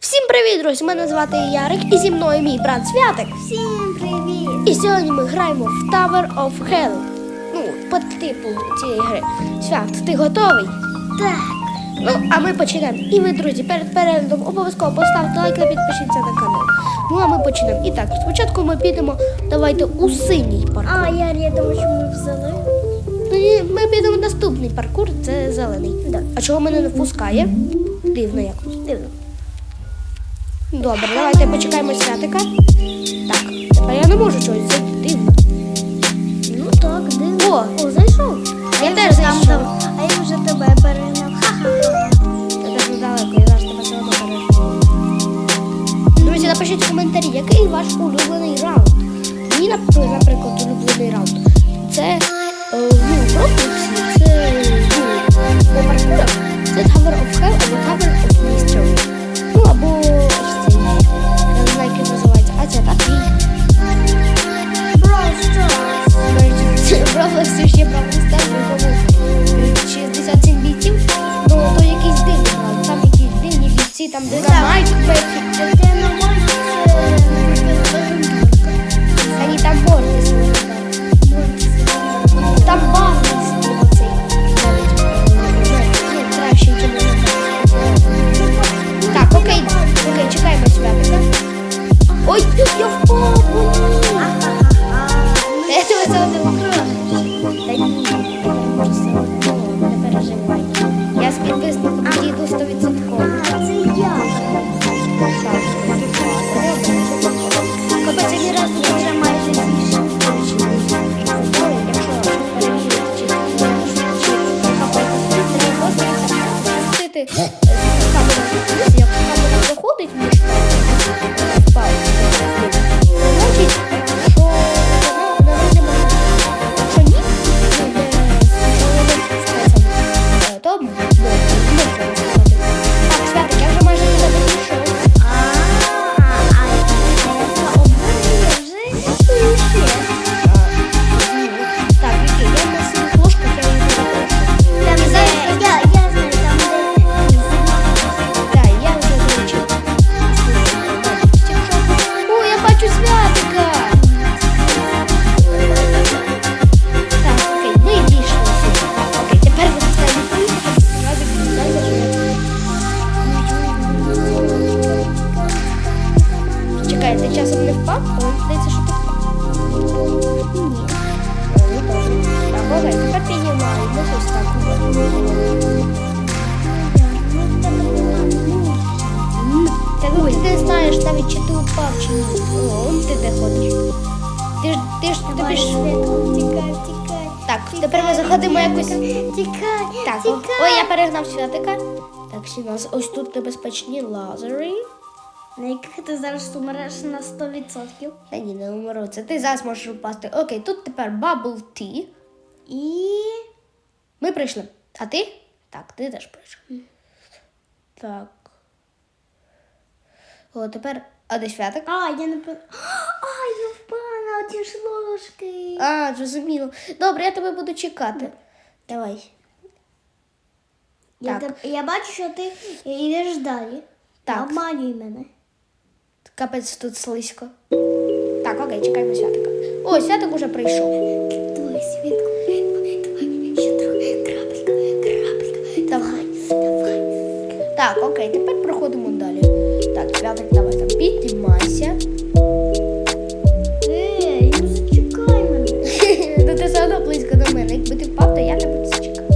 Всім привіт, друзі! Мене звати Ярик і зі мною мій брат Святик. Всім привіт! І сьогодні ми граємо в Tower of Hell. Ну, по типу цієї гри. Свят, ти готовий? Так, Ну, а ми почнемо. І ви, друзі, перед переглядом обов'язково поставте лайк та підпишіться на канал. Ну а ми почнемо. І так, спочатку ми підемо, давайте у синій паркур. а я, я думаю, що ми взяли. Ну, ми підемо в наступний паркур, це зелений. Да. А чого мене не впускає? Дивно якось. Дивно. Добре, давайте почекаємо святика. Так, тепер я не можу чогось зайти. Дивно. Ну так, дивно. О, О, зайшов. Я А теж вже там зайшов. А я вже тебе перегнав. Ха-ха-ха. Це дуже далеко, я зараз тебе все одно переживу. Друзі, напишіть в коментарі, який ваш улюблений раунд. Мій, наприклад, улюблений раунд. Це е, ну, в це ну, по паркурах, це Tower of Hell або Tower of Mystery. Він називається, а це такий. Brawl Stars. Ще Бравл Старс, я одне вкрав. Ні, все не переживай. Я з підписником підійду 100%. Це я. Капець, я ні разу Вже майже зійшов. Якщо камера заходить між впав, не впав? Але здається, що ти впав. Е, ну, добре. Так, окей, тепер піднімаємось ось так. Та ну ти не знаєш навіть, чи ти упав, чи ні. О, ти де ходиш. Ти ж, ти ж, тобі ж... Так, тепер ми заходимо якось... Тікай, Так, о- ой, я перегнав святика. Так, всі нас ось тут небезпечні лазери. На яких ти зараз умреш на 100%. Та ні, не умру. Це ти зараз можеш упасти. Окей, тут тепер Bubble Tea. І Ми прийшли. А ти? Так, ти теж прийшов. Так. О, тепер. А де святик? А, я не пон... А, я впала на ті ж ложки. А, зрозуміло. Добре, я тебе буду чекати. Давай. Я, Так. теб- я бачу, що ти йдеш далі. Так. Обманюй мене. Капець тут слизько. Так, окей, чекаємо святика. О, святик уже прийшов. Давай, світку. Давай, ще трохи. Крапелька, крапелька. Давай. Давай. Так, окей, тепер проходимо далі. Так, святик, давай там піднімайся. Ей, ну зачекай мене. Ну ти все одно близько до мене. Якби ти впав, то я тебе зачекав.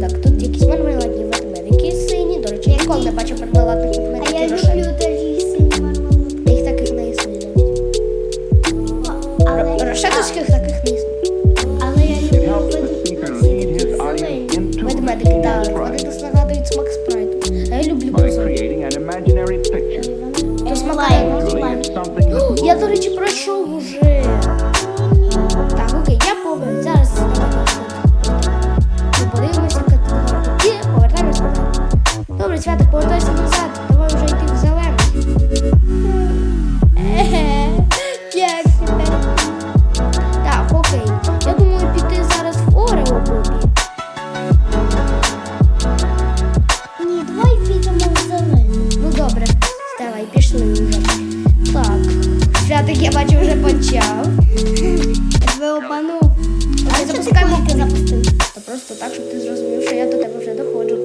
Так, тут якісь мармеладні ведмедики сині. До речі, я ніколи не бачив мармеладних щасливий. Так, святик я бачу вже почав. Тебе обманув. А запускай мовки запустив. Та просто так, щоб ти зрозумів, що я до тебе вже доходжу.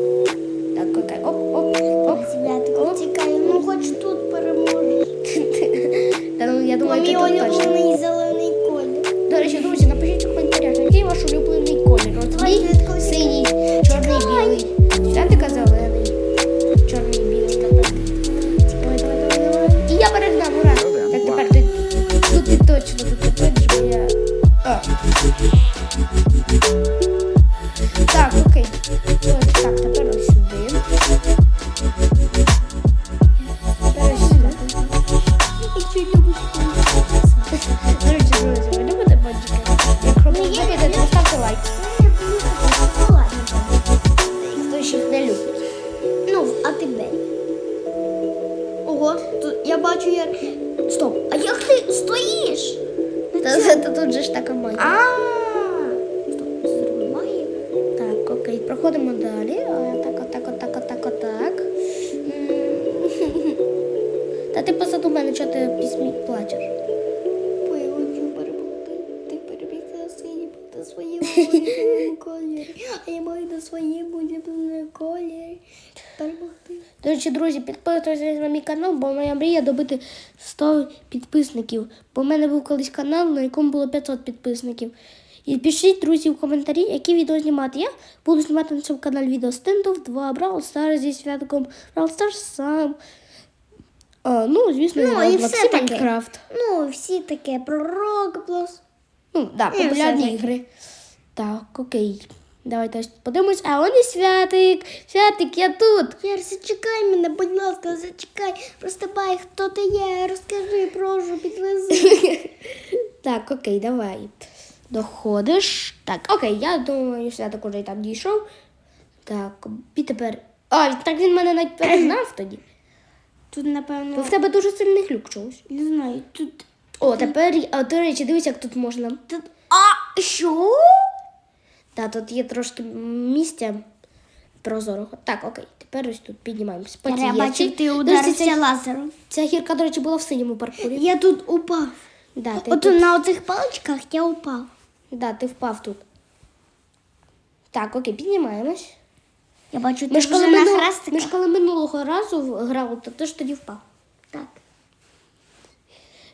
Так, окей. Оп-оп-оп. Святко, тікай, ну хоч тут переможеш. Та ну я думаю, ти тут точно. Мій зелений колір. До речі, друзі, напишіть у коментарях, який ваш улюблений колір. От проходимо далі. Так, отак, отак, отак, отак. Та ти позаду мене, чого ти пісмі плачеш? Бо я хочу перемогти. Ти переміг на синій на своєму улюбленому кольорі. А я маю на своєму улюбленому кольорі. До речі, друзі, підписуйтесь на мій канал, бо моя мрія добити 100 підписників. Бо в мене був колись канал, на якому було 500 підписників. І пишіть, друзі, в коментарі, які відео знімати. Я буду знімати на цьому каналі відео Стендов 2, Brawl Stars зі святком, Brawl Stars сам. А, ну, звісно, Ну, і все таке. Майнкрафт. Ну, всі таке про Roblox. Ну, да, І популярні ігри. Так, окей. Давайте ось подивимось. А он і святик. Святик, я тут. Яр, зачекай мене, будь ласка, зачекай. Просто бай, хто ти є, розкажи, прошу, підвези. Так, окей, давай. Доходиш. Так, окей, я думаю, святик уже і там дійшов. Так, і тепер. А, так він мене навіть перегнав тоді. Тут, Бо напевно, в тебе дуже сильний глюк чогось. не знаю, тут. О, тепер, а, до речі, дивись, як тут можна. Тут. А, що? Та тут є трошки місця прозорого. Так, окей, тепер ось тут піднімаємось. по цій Я бачив, ти ударився лазером. Ця гірка, до речі, була в синьому паркурі. Я тут упав. Да, ти, От тут, на оцих паличках я упав. Да, ти впав тут. Так, окей, піднімаємось. Я бачу, ти Ми ж, коли вже на минул- ми ж коли минулого разу грали, то ти ж тоді впав. Так.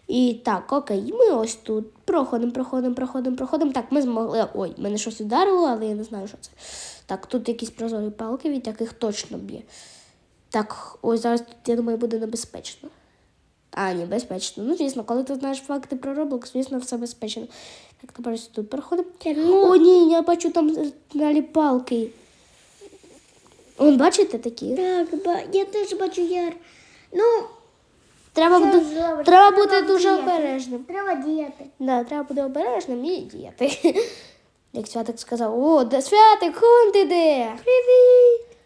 І так, окей, ми ось тут проходимо, проходимо, проходимо, проходимо. Так, ми змогли. Ой, мене щось ударило, але я не знаю, що це. Так, тут якісь прозорі палки, від яких точно б'є. Так, ось зараз тут, я думаю, буде небезпечно. А, ні, безпечно. Ну, звісно, коли ти знаєш факти про Roblox, звісно, все безпечно. Так, тепер ось тут проходимо. ну- О, ні, я бачу там е, далі палки. Вон, бачите такі? Так, я теж бачу яр. Ну, Треба, Це буде, треба Треба бути дуже діяти. обережним. треба діяти. Да, треба буде обережним і діяти. Як святик сказав, о, де святик, хон ти де? Привіт!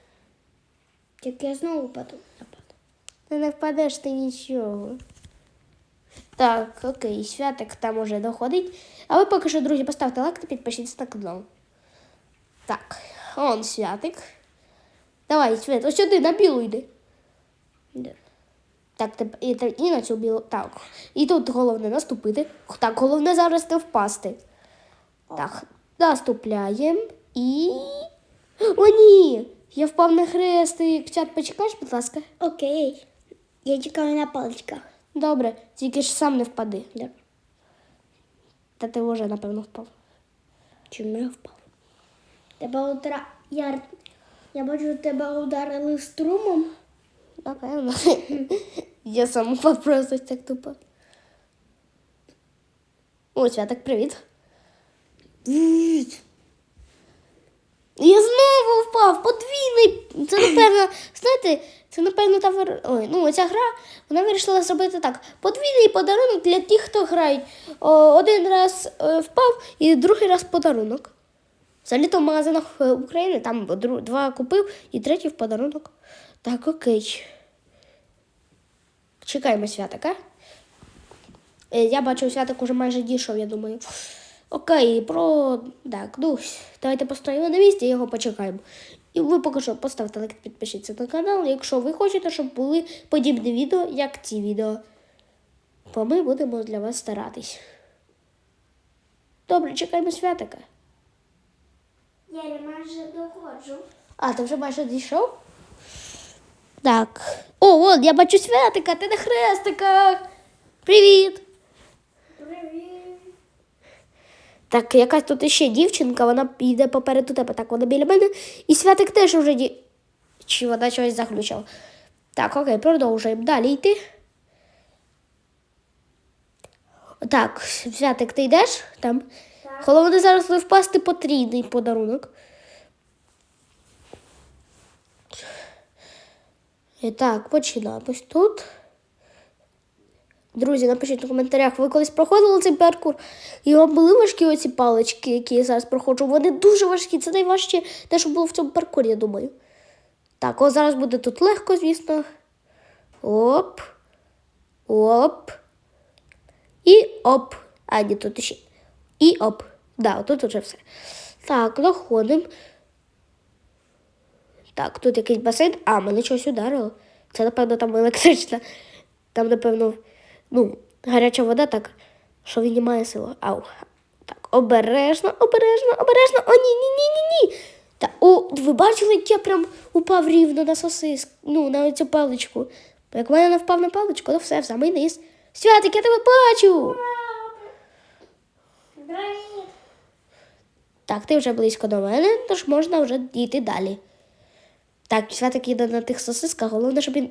Тільки я знову упаду. Ти не впадеш ти нічого. Так, окей, святик там уже доходить. А ви поки що, друзі, поставте лайк та підпишіться на канал. Так, он святик. Давай, свят, ось сюди на білу йди. Так, і, і на цю білу. Так. І тут головне наступити. Так, головне зараз не впасти. Так, наступляємо і. О, ні! Я впав на хрестик. Чат, почекаєш, будь ласка. Окей. Я чекаю на паличках. Добре, тільки ж сам не впади. Да. Та ти вже, напевно, впав. Чому я впав? Тебе удра... Яр... Я бачу, тебе ударили струмом. Напевно. Я сам упав просто так тупо. О, святок, привіт. Я знову впав, подвійний. Це напевно, знаєте, це напевно та. Ой, ну ця гра, вона вирішила зробити так. Подвійний подарунок для тих, хто. О, один раз е, впав і другий раз подарунок. Взагалі-то в магазинах е, України там два купив і третій в подарунок. Так, окей. Чекаємо святика. Е, Я бачу, святик уже майже дійшов, я думаю. Окей, про. Так, ну, давайте постоїмо на місці і його почекаємо. І ви поки що поставте лайк, підпишіться на канал, якщо ви хочете, щоб були подібні відео, як ці відео. Бо ми будемо для вас старатись. Добре, чекаємо святика. Я не майже доходжу. А, ти вже майже дійшов? Так. О, вон, я бачу святика, ти на хрестиках. Привіт. Так, якась тут іще дівчинка, вона йде попереду тебе. Так, вона біля мене. І святик теж уже ді... Чи вона щось заглючила. Так, окей, продовжуємо. Далі йти. Так, святик, ти йдеш там? Так. Головне зараз не впасти потрійний подарунок. І так, починаємо ось тут. Друзі, напишіть у коментарях, ви колись проходили цей паркур, і вам були важкі оці палички, які я зараз проходжу. Вони дуже важкі. Це найважче те, що було в цьому паркурі, я думаю. Так, о, зараз буде тут легко, звісно. Оп. Оп. І оп. А, ні, тут ще. І оп. Да, тут уже все. Так, доходимо. Так, тут якийсь басейн. А, мене щось ударило. Це, напевно, там електрична. Там, напевно, ну, гаряча вода так, що він не має сили. Ау. Так, обережно, обережно, обережно. О, ні, ні, ні, ні, ні. Та, о, ви бачили, як я прям упав рівно на сосиск, ну, на цю паличку. Бо як мене не впав на паличку, то все, в самий низ. Святик, я тебе бачу! Так, ти вже близько до мене, тож можна вже йти далі. Так, святик їде на тих сосисках, головне, щоб він.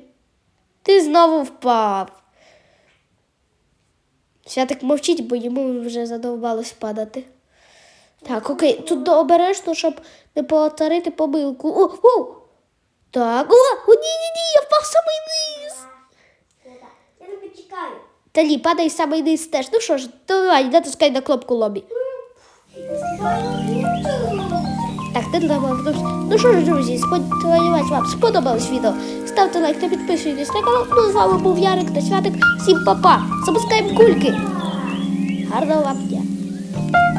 Ти знову впав. Святик мовчить, бо йому вже задовбалось падати. Так, окей, тут обережно, щоб не повторити помилку. О, о! Так, о, о, ні, ні, ні, я впав самий низ. Я тебе чекаю. Та ні, падай самий низ теж. Ну що ж, давай, натискай на кнопку лобі. Так, ти давай. Ну що ж, друзі, сподіваюсь, вам сподобалось відео. Ставте лайк та підписуйтесь на канал. Ну, з вами був Ярик та Святик. Всім па-па. Запускаємо кульки. Гарного вам дня.